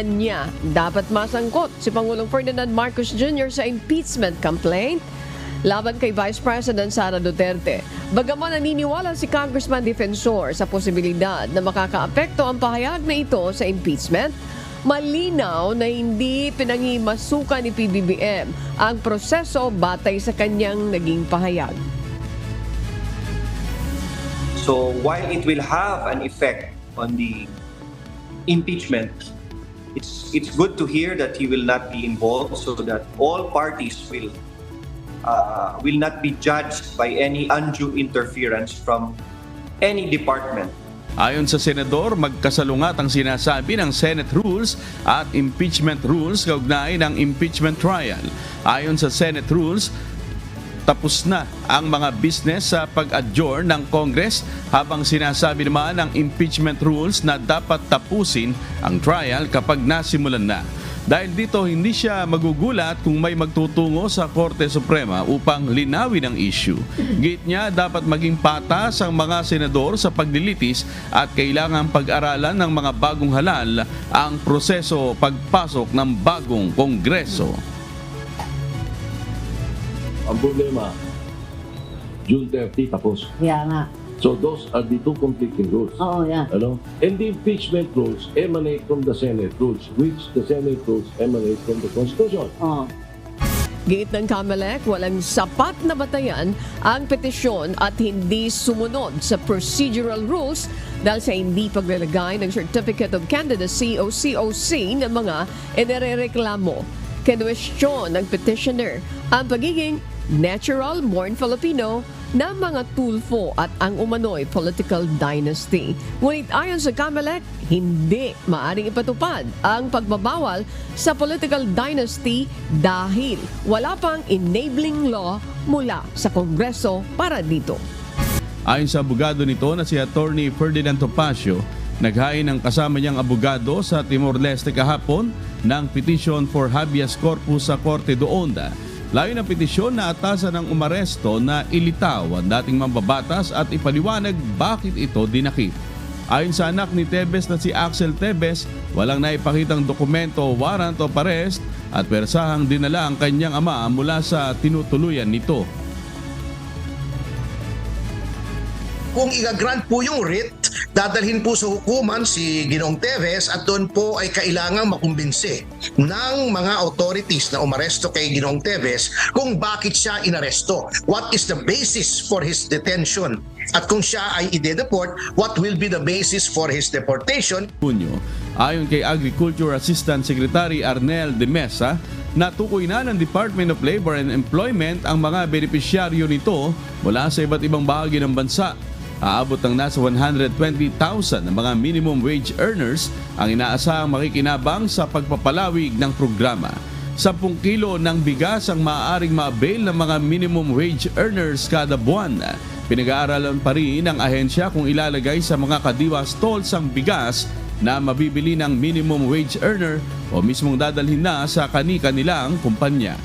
Anya, dapat masangkot si Pangulong Ferdinand Marcos Jr. sa impeachment complaint laban kay Vice President Sara Duterte. Bagaman naniniwala si Congressman Defensor sa posibilidad na makakaapekto ang pahayag na ito sa impeachment, malinaw na hindi pinangimasukan ni PBBM ang proseso batay sa kanyang naging pahayag. So while it will have an effect on the impeachment, it's it's good to hear that he will not be involved, so that all parties will uh, will not be judged by any undue interference from any department. Ayon sa senador, magkasalungat ang sinasabi ng Senate rules at impeachment rules kaugnay ng impeachment trial. Ayon sa Senate rules, tapos na ang mga business sa pag-adjourn ng Congress habang sinasabi naman ng impeachment rules na dapat tapusin ang trial kapag nasimulan na. Dahil dito hindi siya magugulat kung may magtutungo sa Korte Suprema upang linawin ang issue. Git niya dapat maging patas ang mga senador sa paglilitis at kailangan pag-aralan ng mga bagong halal ang proseso pagpasok ng bagong Kongreso. Ang problema, June 30 tapos. Kaya nga. So those are the two conflicting rules. Oo, yan. Ano? And the impeachment rules emanate from the Senate rules, which the Senate rules emanate from the Constitution. Oo. Giit ng Kamelec, walang sapat na batayan ang petisyon at hindi sumunod sa procedural rules dahil sa hindi paglalagay ng Certificate of Candidacy o COC ng mga inirereklamo. Kinwestiyon ng petitioner ang pagiging natural born Filipino ng mga tulfo at ang umano'y political dynasty. Ngunit ayon sa Kamelec, hindi maaring ipatupad ang pagbabawal sa political dynasty dahil wala pang enabling law mula sa Kongreso para dito. Ayon sa abogado nito na si Attorney Ferdinand Topacio, naghain ng kasama niyang abogado sa Timor-Leste kahapon ng petition for habeas corpus sa Korte doon. Layo ng petisyon na atasan ng umaresto na ilitaw ang dating mambabatas at ipaliwanag bakit ito dinakip. Ayon sa anak ni Tebes na si Axel Tebes, walang naipakitang dokumento o warrant of arrest at persahang dinala ang kanyang ama mula sa tinutuluyan nito. kung i-grant po yung writ, dadalhin po sa hukuman si Ginong Teves at doon po ay kailangang makumbinsi ng mga authorities na umaresto kay Ginong Teves kung bakit siya inaresto. What is the basis for his detention? At kung siya ay ide-deport, what will be the basis for his deportation? Junyo. Ayon kay Agriculture Assistant Secretary Arnel de Mesa, natukoy na ng Department of Labor and Employment ang mga benepisyaryo nito mula sa iba't ibang bahagi ng bansa. Aabot ng nasa 120,000 ng mga minimum wage earners ang inaasahang makikinabang sa pagpapalawig ng programa. 10 kilo ng bigas ang maaaring ma-avail ng mga minimum wage earners kada buwan. Pinag-aaralan pa rin ng ahensya kung ilalagay sa mga kadiwa stalls ang bigas na mabibili ng minimum wage earner o mismong dadalhin na sa kani-kanilang kumpanya.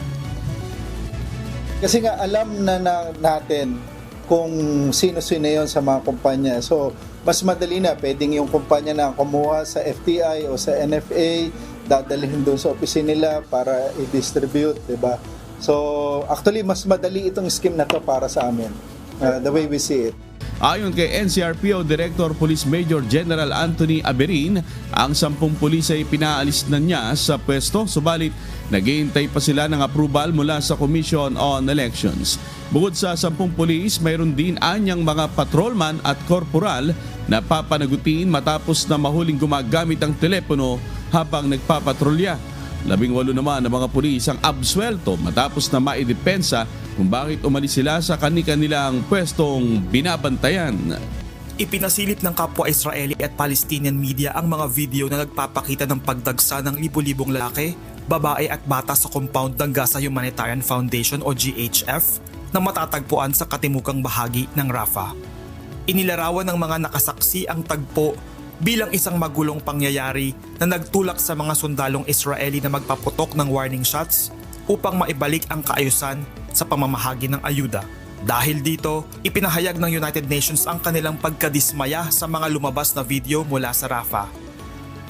Kasi nga alam na, na natin kung sino-sino yon sa mga kumpanya. So, mas madali na. Pwedeng yung kumpanya na kumuha sa FTI o sa NFA, dadalhin doon sa opisina nila para i-distribute, di ba? So, actually, mas madali itong scheme na to para sa amin. uh, the way we see it. Ayon kay NCRPO Director Police Major General Anthony Aberin, ang sampung pulis ay pinaalis na niya sa pwesto subalit naghihintay pa sila ng approval mula sa Commission on Elections. Bukod sa sampung pulis, mayroon din anyang mga patrolman at korporal na papanagutin matapos na mahuling gumagamit ang telepono habang nagpapatrolya. Labing walo naman ng mga pulis ang absuelto matapos na maidepensa kung bakit umalis sila sa kani-kanilang pwestong binabantayan. Ipinasilip ng kapwa Israeli at Palestinian media ang mga video na nagpapakita ng pagdagsa ng libu-libong lalaki, babae at bata sa compound ng Gaza Humanitarian Foundation o GHF na matatagpuan sa katimukang bahagi ng Rafah. Inilarawan ng mga nakasaksi ang tagpo bilang isang magulong pangyayari na nagtulak sa mga sundalong Israeli na magpaputok ng warning shots upang maibalik ang kaayusan sa pamamahagi ng ayuda. Dahil dito, ipinahayag ng United Nations ang kanilang pagkadismaya sa mga lumabas na video mula sa Rafah.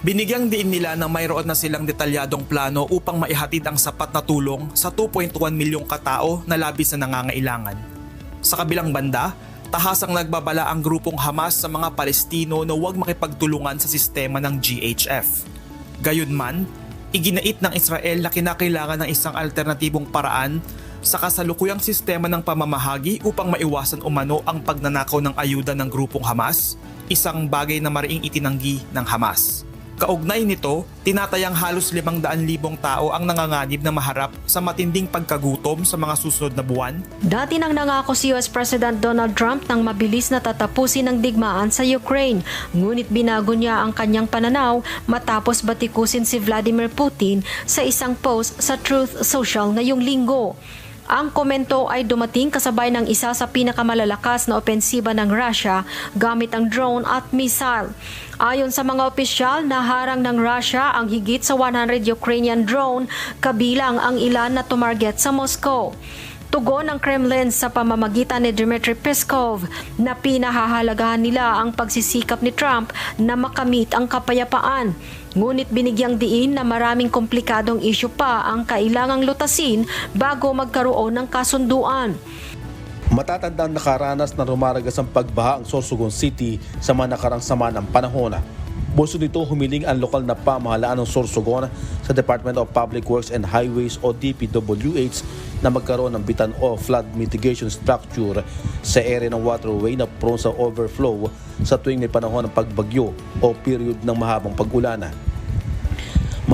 Binigyang diin nila na mayroon na silang detalyadong plano upang maihatid ang sapat na tulong sa 2.1 milyong katao na labis na nangangailangan. Sa kabilang banda, tahasang nagbabala ang grupong Hamas sa mga Palestino na huwag makipagtulungan sa sistema ng GHF. Gayunman, iginait ng Israel na kinakailangan ng isang alternatibong paraan sa kasalukuyang sistema ng pamamahagi upang maiwasan umano ang pagnanakaw ng ayuda ng grupong Hamas, isang bagay na mariing itinanggi ng Hamas. Kaugnay nito, tinatayang halos 500,000 tao ang nanganganib na maharap sa matinding pagkagutom sa mga susunod na buwan Dati nang nangako si US President Donald Trump ng mabilis na tatapusin ang digmaan sa Ukraine, ngunit binago niya ang kanyang pananaw matapos batikusin si Vladimir Putin sa isang post sa Truth Social ngayong linggo. Ang komento ay dumating kasabay ng isa sa pinakamalalakas na opensiba ng Russia gamit ang drone at missile. Ayon sa mga opisyal, naharang ng Russia ang higit sa 100 Ukrainian drone kabilang ang ilan na tumarget sa Moscow. Tugon ng Kremlin sa pamamagitan ni Dmitry Peskov na pinahahalagahan nila ang pagsisikap ni Trump na makamit ang kapayapaan. Ngunit binigyang diin na maraming komplikadong isyu pa ang kailangang lutasin bago magkaroon ng kasunduan. Matatandang nakaranas na rumaragas ang pagbaha ang Sorsogon City sa mga nakarang sama ng panahon. Buso nito humiling ang lokal na pamahalaan ng Sorsogon sa Department of Public Works and Highways o DPWH na magkaroon ng bitan o flood mitigation structure sa area ng waterway na prone sa overflow sa tuwing may panahon ng pagbagyo o period ng mahabang pag-ulan.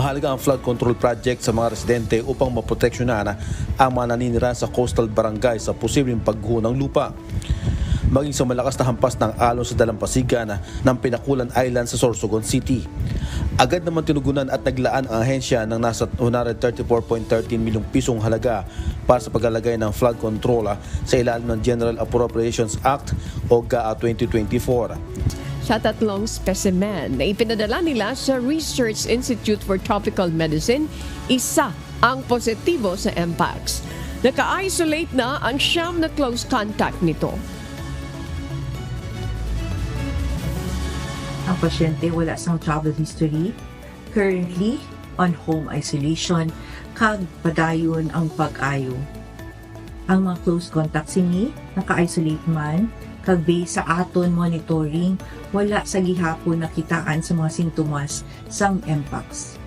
Mahalaga ang flood control project sa mga residente upang maproteksyonan ang mga naninira sa coastal barangay sa posibleng pagguho ng lupa. Maging sa malakas na hampas ng alon sa dalampasigan ng Pinakulan Island sa Sorsogon City. Agad naman tinugunan at naglaan ang ahensya ng nasa 134.13 milyong pisong halaga para sa paglalagay ng flood control sa ilalim ng General Appropriations Act o GAA 2024. Sa tatlong specimen na ipinadala nila sa Research Institute for Tropical Medicine, isa ang positibo sa MPAX. Naka-isolate na ang siyam na close contact nito. ang pasyente wala sang travel history, currently on home isolation, kag padayon ang pag-ayo. Ang mga close contacts ini naka-isolate man, kag based sa aton monitoring, wala sa gihapon nakitaan sa mga sintomas sang MPAX.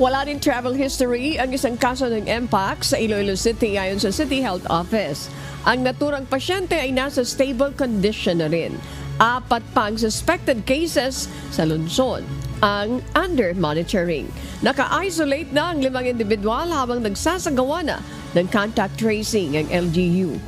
Wala din travel history ang isang kaso ng MPAX sa Iloilo City ayon sa City Health Office. Ang naturang pasyente ay nasa stable condition na rin. Apat pang suspected cases sa lungsod ang under monitoring. Naka-isolate na ang limang individual habang nagsasagawa na ng contact tracing ang LGU.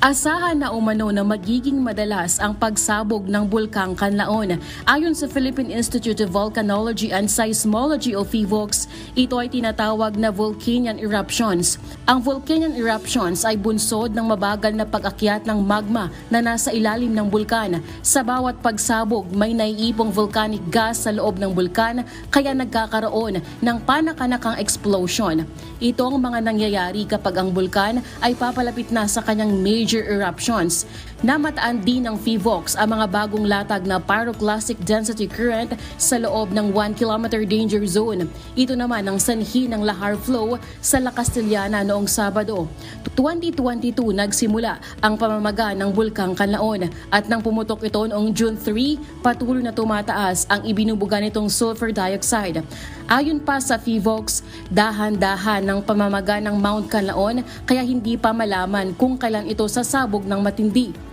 Asahan na umano na magiging madalas ang pagsabog ng bulkang Kanlaon. Ayon sa Philippine Institute of Volcanology and Seismology o PHIVOLCS, ito ay tinatawag na volcanic eruptions. Ang volcanic eruptions ay bunsod ng mabagal na pag-akyat ng magma na nasa ilalim ng bulkan. Sa bawat pagsabog, may naiipong volcanic gas sa loob ng bulkan kaya nagkakaroon ng panakanakang explosion. Ito ang mga nangyayari kapag ang bulkan ay papalapit na sa kanyang major eruptions. Namataan din ng PHIVOLCS ang mga bagong latag na pyroclastic density current sa loob ng 1 km danger zone. Ito naman ang sanhi ng lahar flow sa La Castellana noong Sabado. 2022 nagsimula ang pamamaga ng Bulkang Kanlaon at nang pumutok ito noong June 3, patuloy na tumataas ang ibinubuga nitong sulfur dioxide. Ayon pa sa PHIVOLCS, dahan-dahan ng pamamaga ng Mount Kanlaon kaya hindi pa malaman kung kailan ito sasabog ng matindi.